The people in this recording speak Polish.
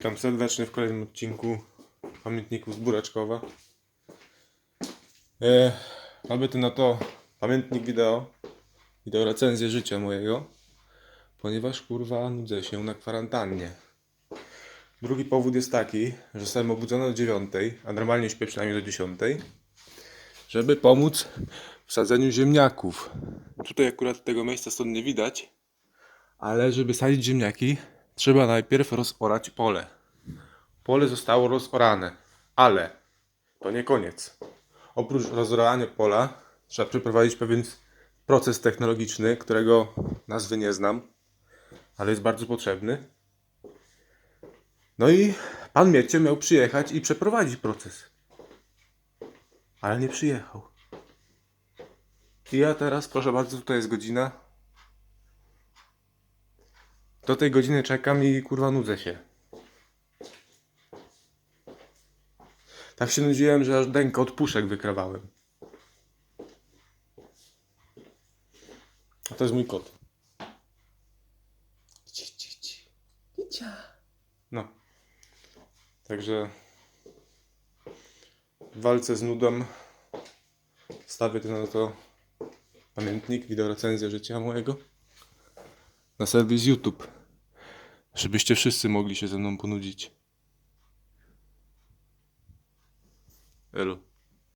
Witam serdecznie w kolejnym odcinku Pamiętników z Buraczkowa. E, mamy tu na to pamiętnik wideo, wideo recenzję życia mojego, ponieważ kurwa nudzę się na kwarantannie. Drugi powód jest taki, że zostałem obudzony o 9, a normalnie śpię przynajmniej do 10, żeby pomóc w sadzeniu ziemniaków. Tutaj akurat tego miejsca stąd nie widać, ale żeby sadzić ziemniaki, trzeba najpierw rozorać pole. Pole zostało rozorane, ale to nie koniec. Oprócz rozorania pola trzeba przeprowadzić pewien proces technologiczny, którego nazwy nie znam, ale jest bardzo potrzebny. No i pan Miecio miał przyjechać i przeprowadzić proces. Ale nie przyjechał. I ja teraz, proszę bardzo, tutaj jest godzina. Do tej godziny czekam i kurwa nudzę się. Tak się nudziłem, że aż dękę od puszek wykrawałem. A to jest mój kot. No. Także w walce z nudą stawię tu na to pamiętnik, wideo recenzję życia mojego na serwis YouTube, żebyście wszyscy mogli się ze mną ponudzić. Elo.